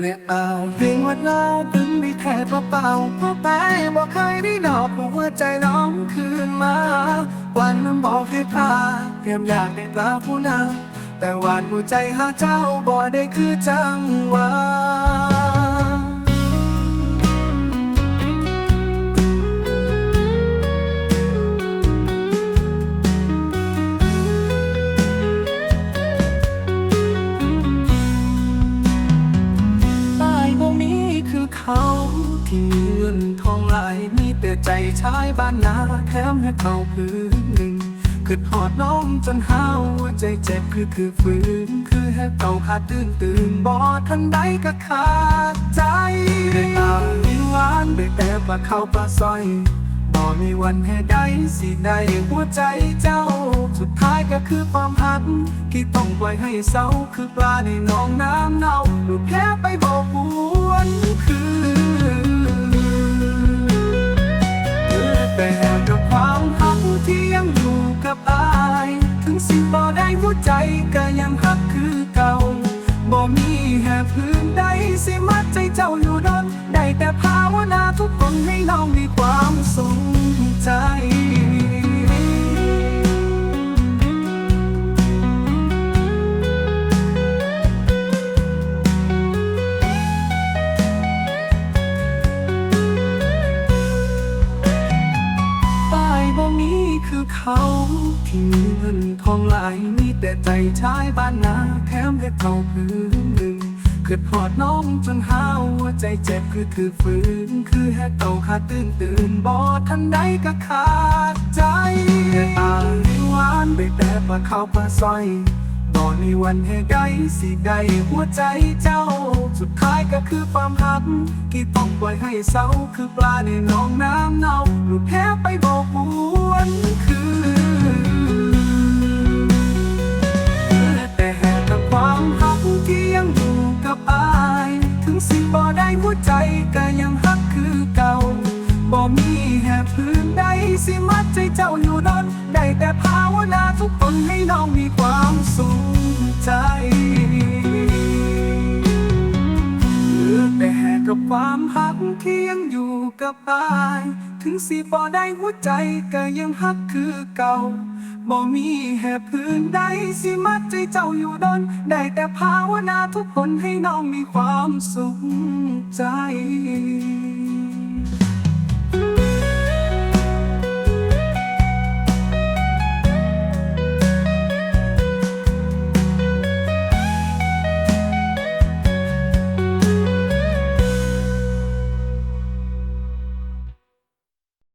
เรียกเอาเพียงวันเราตึงมีแค่เปล่าเพราะไปบอกเคยได้ดอกของหัวใจน้องคืนมา วันนั้นบอกให้พาเตรียมอยากได้ปลาผู้นำแต่วันหัวใจหาเจ้าบ่ได้คือจังหวะ ที่มีเงินทองไหลมีแต่ใจชายบ้านนาแถมให้เขาพื้นหนึ่งคือหอดน้องจนห้าวใจเจ็บคือคือฝืนคือให้เขาขาดตื่นตื่นบอทันใดก็ขาดใจได้ตามมีหวานได้แต่ปลาเข้าปลาซอยบ่มีวันให้ได้สิได้หัวใจเจ้า สุดท้ายก็คือความหักที่ต้องปล่อยให้เศร้าคือปลาในหนองน้ำเน่าลูกแค่ไปบอกปวนคือ สิบ่ได้หัวใจก็ยังฮักคือเก่าบ่มีแห่พื้นใดสิมัดใจเจ้าอยู่ดนได้แต่ภาวนาทุกคนให้น้องมีความ ที่มีเงินทองไหลายมีแต่ใจชายบ้านนาแถมให้เขาพื้นหนึ่งคือพอดน้องจนห้าวหัวใจเจ็บคือคือฝืนคือให้เต่าขาดตื่นตื่นบอทันใดก็ขาดใจแต่ตาหวานไปแต่ปลาข้าวปลาซอยบ่มีวันให้ได้สิได้หัวใจเจ้า สุดท้ายก็คือความหักที่ต้องปล่อยให้เศร้าคือปลาในหนองน้ำเน่าหลูกแพ้ไปบอกมวนคือ มีแห่พื้นใดสิมัดใจเจ้าอยู่นอนได้แต่ภาวนาทุกคนให้น้องมีความสุขใจเลือแต่แห่กับความหักที่ยังอยู่กับอาย ถึงสิบ่ได้หัวใจก็ยังหักคือเก่าบ่มีแห่พื้นใดสิมัดใจเจ้าอยู่ดน ได้แต่ภาวนาทุกคนให้น้องมีความสุขใจ